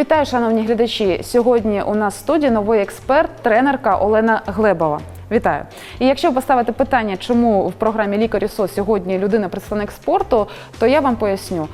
Вітаю, шановні глядачі. Сьогодні у нас в студії новий експерт, тренерка Олена Глебова. Вітаю. І якщо поставити питання, чому в програмі Лікарі СОС сьогодні людина представник спорту, то я вам поясню.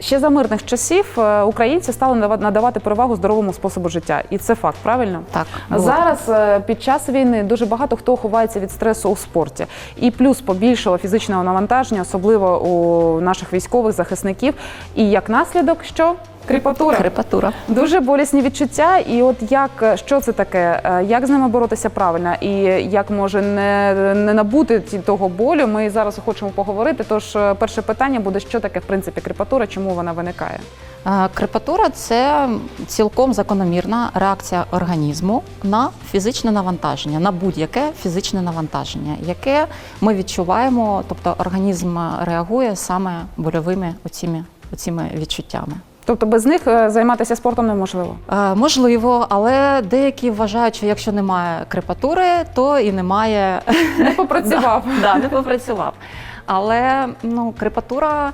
Ще за мирних часів е, українці стали надавати перевагу здоровому способу життя, і це факт, правильно? Так, зараз е, під час війни дуже багато хто ховається від стресу у спорті, і плюс побільшало фізичного навантаження, особливо у наших військових захисників. І як наслідок, що кріпатура. Крепатура. Дуже болісні відчуття, і от як що це таке, е, як з ними боротися правильно, і як може не, не набути того болю. Ми зараз хочемо поговорити. Тож е, перше питання буде, що таке в принципі кріпатура, чому вона виникає? Е, Крепатура це цілком закономірна реакція організму на фізичне навантаження, на будь-яке фізичне навантаження, яке ми відчуваємо, тобто організм реагує саме больовими оціми, оціми відчуттями. Тобто без них е, займатися спортом неможливо. Е, Можливо, але деякі вважають, що якщо немає крепатури, то і немає Не попрацював. да, не попрацював. Але ну, крепатура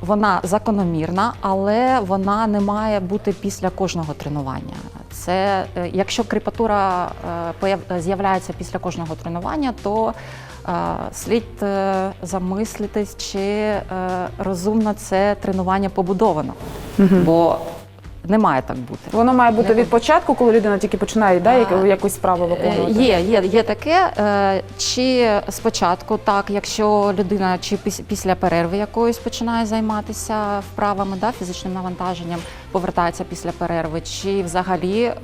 вона закономірна, але вона не має бути після кожного тренування. Це е, якщо кріпатура е, з'являється після кожного тренування, то е, слід замислитись, чи розумно це тренування побудовано, бо не має так бути. Воно має бути від початку, коли людина тільки починає да, як- якусь справу Е, виконувати. Є, є, є таке. Е, Чи спочатку, так, якщо людина чи піс- після перерви якоїсь починає займатися вправами, да, фізичним навантаженням, повертається після перерви, чи взагалі е,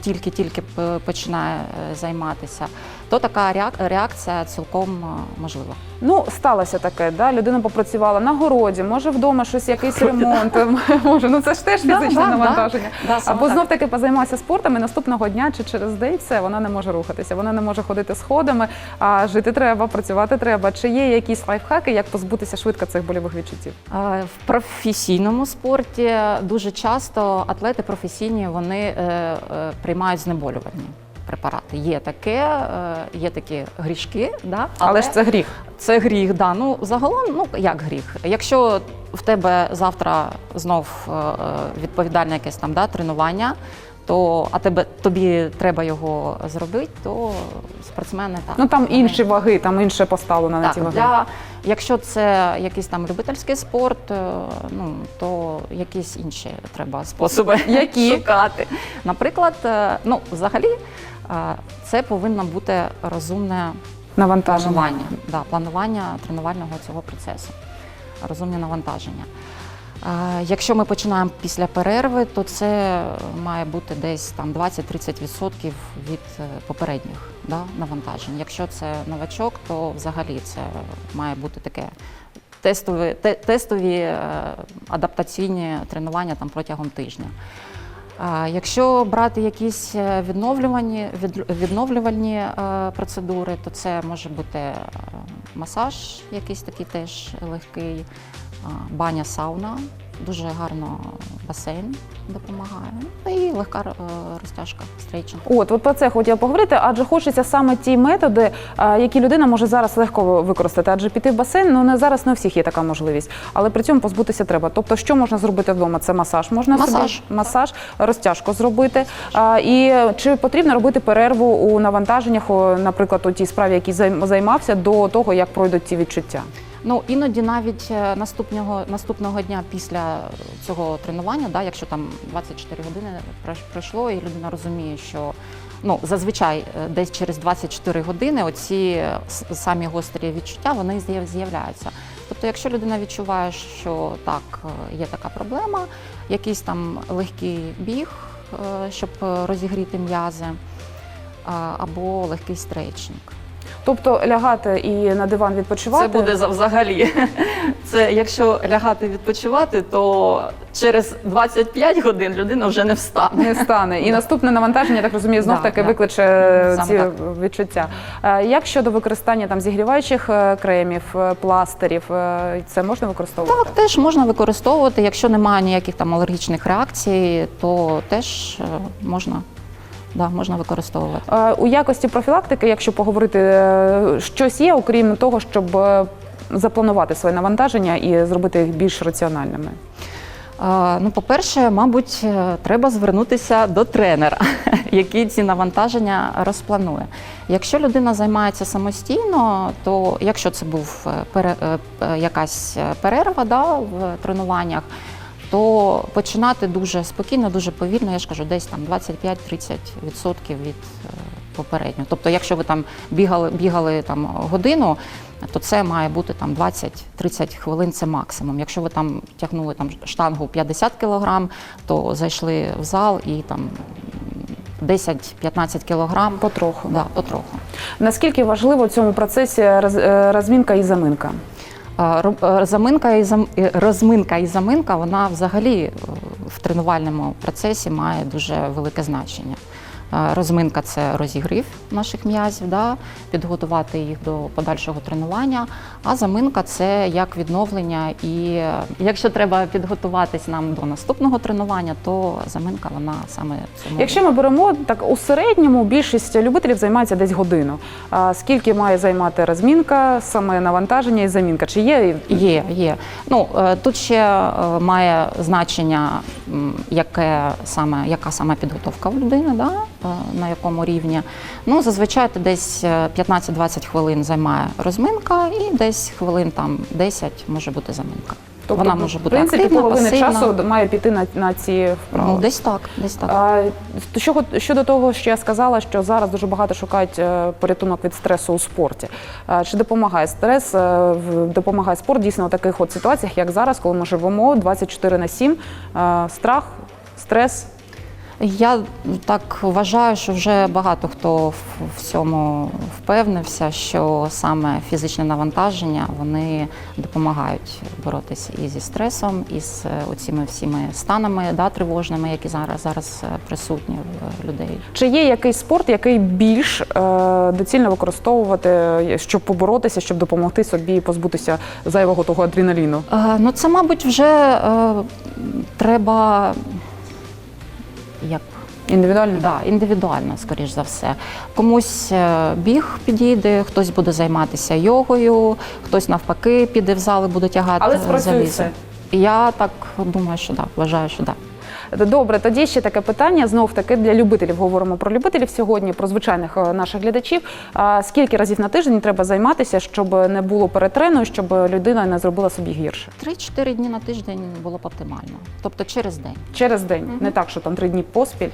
тільки-тільки починає е, займатися, то така реакція цілком е, можлива. Ну, сталося таке, да? людина попрацювала на городі, може вдома щось, якийсь ремонт, може, ну це ж теж фізичне да, навантаження. Да, Або знов таки позаймався спортом і наступного дня чи через день все, вона не може рухатися, вона не може ходити сходами, а жити треба, працювати треба. Чи є якісь лайфхаки, як позбутися швидко цих больових відчуттів? Е, В професійному спорті дуже часто атлети професійні вони е, е, приймають знеболювальні препарати. Є таке, е, є такі грішки, да? Але, ж це гріх. це гріх. Да. Ну загалом, ну як гріх. Якщо в тебе завтра знов відповідальне якесь там да, тренування. То а тебе тобі треба його зробити, то спортсмени так Ну там інші ваги, там інше поставлено на ті так, ваги. для, якщо це якийсь там любительський спорт, е, ну то якісь інші треба способи Які? шукати. Наприклад, е, ну взагалі е, це повинно бути розумне Навантаження. планування, да, планування тренувального цього процесу, розумне навантаження. Якщо ми починаємо після перерви, то це має бути десь там 20-30% від е, попередніх да, навантажень. Якщо це новачок, то взагалі це має бути таке тестові, те- тестові е, адаптаційні тренування там протягом тижня. Якщо брати якісь е, відновлювані, відновлювальні процедури, то це може бути масаж, якийсь такий теж легкий, баня, сауна, дуже гарно басейн допомагає. Ну і легка е, розтяжка, стрейчинг. От, от про це хотіла поговорити, адже хочеться саме ті методи, які людина може зараз легко використати. Адже піти в басейн, ну не зараз не у всіх є така можливість, але при цьому позбутися треба. Тобто, що можна зробити вдома? Це масаж можна Масаж. собі масаж, розтяжку зробити. А, і чи потрібно робити перерву у навантаженнях, наприклад, у тій справі, якій займ- займався, до того як пройдуть ці відчуття? Ну іноді навіть е, наступного наступного дня після цього тренування, да, якщо там 24 години пройшло, і людина розуміє, що ну зазвичай е, десь через 24 години оці е, самі гострі відчуття вони з'являються. Тобто, якщо людина відчуває, що так є така проблема, якийсь там легкий біг, щоб розігріти м'язи, або легкий стрейчинг. Тобто лягати і на диван відпочивати. Це буде за- взагалі. Це якщо лягати відпочивати, то через 25 годин людина вже не встане. не стане. І наступне навантаження, так розумію, знов таки да. викличе Саме ці так. відчуття. Е, Як щодо використання там зігріваючих е, кремів, е, пластирів, е, це можна використовувати? Так, теж можна використовувати. Якщо немає ніяких там алергічних реакцій, то теж е, можна, да, можна використовувати. Е, У якості профілактики, якщо поговорити, е, щось є, окрім того, щоб е, запланувати своє навантаження і зробити їх більш раціональними. Е, Ну, по-перше, мабуть, е, треба звернутися до тренера, який ці навантаження розпланує. Якщо людина займається самостійно, то якщо це був е, пере, е, е, якась перерва да, в тренуваннях, то починати дуже спокійно, дуже повільно, я ж кажу, десь там 25-30% від е, попереднього. Тобто, якщо ви там бігали, бігали там годину, то це має бути там 20-30 хвилин, це максимум. Якщо ви там тягнули там штангу 50 кг, то зайшли в зал і там 10-15 кг. Потроху. Да, потроху. Наскільки важливо в цьому процесі е, розмінка і заминка? Е, Заминка і зам- розминка і заминка, вона взагалі е, в тренувальному процесі має дуже велике значення. Розминка це розігрів наших м'язів, да, підготувати їх до подальшого тренування. А заминка це як відновлення. І якщо треба підготуватись нам до наступного тренування, то заминка вона саме цьому. Якщо ми беремо так у середньому, більшість любителів займається десь годину. А скільки має займати розмінка, саме навантаження і замінка? Чи є Є, є. Ну е, тут ще е, має значення, яке саме, яка саме підготовка в людини, да? Е, на якому рівні. Ну, зазвичай це десь е, 15-20 хвилин займає розминка, і десь хвилин там 10 може бути заминка. Тобто, Вона може бути в принципі активна, половини пасивна. часу має піти на, на ці вправи. Ну, десь так, десь так. А, щодо, щодо того, що я сказала, що зараз дуже багато шукають е, порятунок від стресу у спорті. А, Чи допомагає стрес, е, допомагає спорт дійсно у таких от ситуаціях, як зараз, коли ми живемо 24 на 7, е, страх, стрес. Я так вважаю, що вже багато хто в цьому впевнився, що саме фізичне навантаження вони допомагають боротися і зі стресом, і з оціми всіми станами да, тривожними, які зараз зараз е, присутні в людей. Чи є якийсь спорт, який більш е, доцільно використовувати, е, щоб поборотися, щоб допомогти собі позбутися зайвого того адреналіну? Е, Ну, це, мабуть, вже е, треба як Індивідуально? Да, індивідуально, скоріш за все. Комусь е, біг підійде, хтось буде займатися йогою, хтось навпаки піде в зал і буде тягати Але спрацює все. Я так думаю, що так, вважаю, що так. Добре, тоді ще таке питання. Знов таки для любителів. Говоримо про любителів сьогодні, про звичайних е, наших глядачів. Скільки разів на тиждень треба займатися, щоб не було перетрену, щоб людина не зробила собі гірше? 3-4 дні на тиждень було б оптимально, тобто через день. Через день, не так, що там три дні поспіль.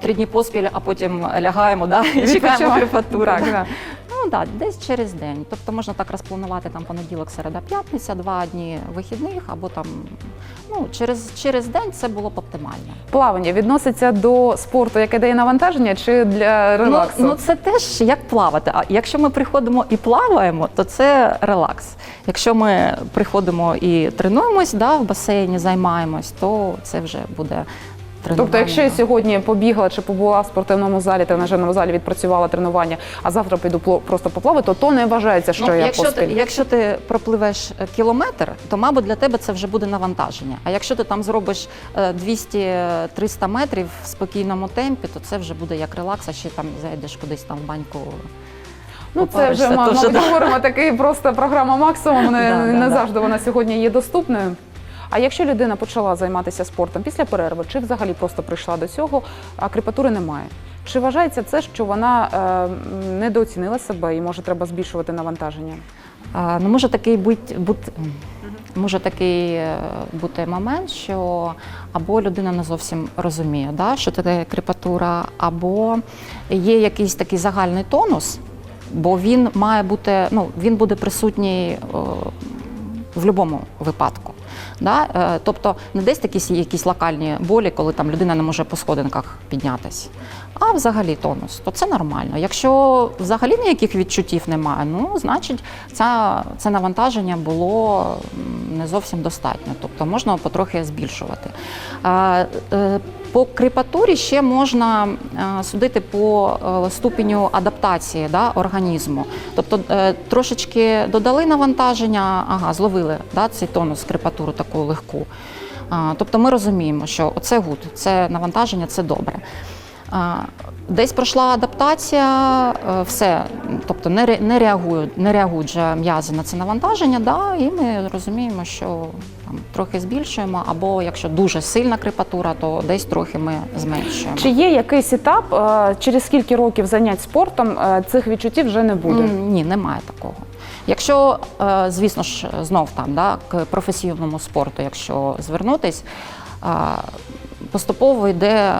Три дні поспіль, а потім лягаємо да, і чекаємо. Так, так. Ну так, десь через день. Тобто можна так розпланувати там понеділок, середа, п'ятниця, два дні вихідних, або там ну через, через день це було б оптимально. Плавання відноситься до спорту, яке дає навантаження, чи для релаксу? Ну, ну це теж як плавати. А якщо ми приходимо і плаваємо, то це релакс. Якщо ми приходимо і тренуємось, да, в басейні займаємось, то це вже буде тренування. Тобто, якщо я сьогодні побігла чи побула в спортивному залі, тренажерному залі відпрацювала тренування, а завтра піду просто поплавати, то то не вважається, що Ну, я якщо, поспіль. ти, якщо ти пропливеш е, кілометр, то мабуть для тебе це вже буде навантаження. А якщо ти там зробиш е, 200-300 метрів в спокійному темпі, то це вже буде як релакс, а ще там зайдеш кудись там в баньку. Ну, це вже да. говоримо такий просто програма максимум. Не, Да, да, не да. завжди вона сьогодні є доступною. А якщо людина почала займатися спортом після перерви, чи взагалі просто прийшла до цього, а крепатури немає? Чи вважається це, що вона е, недооцінила себе і може треба збільшувати навантаження? А, Ну, може такий бути, бути, може такий е, бути момент, що або людина не зовсім розуміє, да, що таке крепатура, або є якийсь такий загальний тонус, бо він має бути, ну, він буде присутній о, в будь-якому випадку. Да? Е, Тобто не десь такі якісь локальні болі, коли там людина не може по сходинках піднятися, а взагалі тонус, то це нормально. Якщо взагалі ніяких відчуттів немає, ну значить ця, це навантаження було не зовсім достатньо, тобто можна потрохи збільшувати. По кріпатурі ще можна е, судити по е, ступеню адаптації да, організму. Тобто е, трошечки додали навантаження, ага, зловили да, цей тонус, кріпатуру таку легку. Тобто ми розуміємо, що це гуд, це навантаження, це добре. Десь пройшла адаптація, е, все, тобто не, не реагують, не реагують вже м'язи на це навантаження, да, і ми розуміємо, що там, трохи збільшуємо, або якщо дуже сильна крепатура, то десь трохи ми зменшуємо. Чи є якийсь етап, е, через скільки років занять спортом е, цих відчуттів вже не буде? Ні, немає такого. Якщо, звісно ж, знов там да, к професійному спорту, якщо звернутись, поступово йде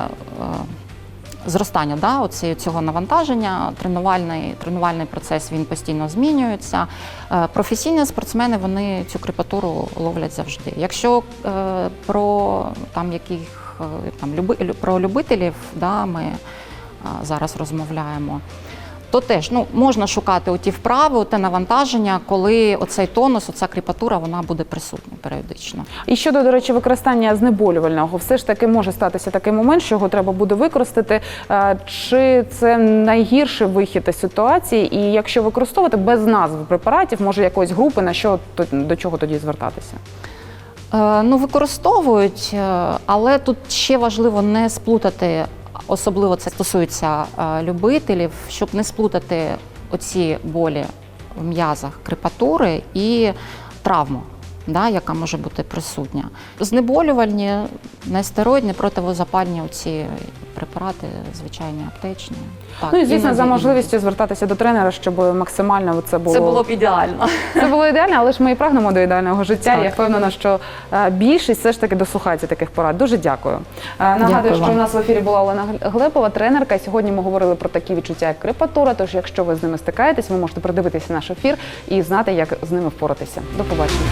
зростання да, оці- цього навантаження, тренувальний, тренувальний процес він постійно змінюється. Е, Професійні спортсмени вони цю крепатуру ловлять завжди. Якщо е, про там яких е, там люби, про любителів, да, ми е, зараз розмовляємо. То теж ну, можна шукати оті вправи, те навантаження, коли оцей тонус, оця кріпатура, вона буде присутня періодично. І щодо, до речі, використання знеболювального, все ж таки може статися такий момент, що його треба буде використати. Е, Чи це найгірший вихід із ситуації? І якщо використовувати без назв препаратів, може якоїсь групи, на що до чого тоді звертатися? Е, ну, використовують, е, але тут ще важливо не сплутати, особливо це стосується е, любителів, щоб не сплутати оці болі в м'язах крепатури і травму. Да, яка може бути присутня. Знеболювальні, нестероїдні, противозапальні оці препарати, звичайні аптечні. Так, ну і звісно, іноді- за можливістю звертатися до тренера, щоб максимально це було Це було б ідеально. Це було ідеально, але ж ми і прагнемо до ідеального життя. Так. Я впевнена, що е, більшість все ж таки дослухається таких порад. Дуже дякую. Е, Нагадую, Дякую що вам. у нас в ефірі була Олена Глебова, тренерка. І Сьогодні ми говорили про такі відчуття, як крепатура. Тож, якщо ви з ними стикаєтесь, ви можете придивитися наш ефір і знати, як з ними впоратися. До побачення.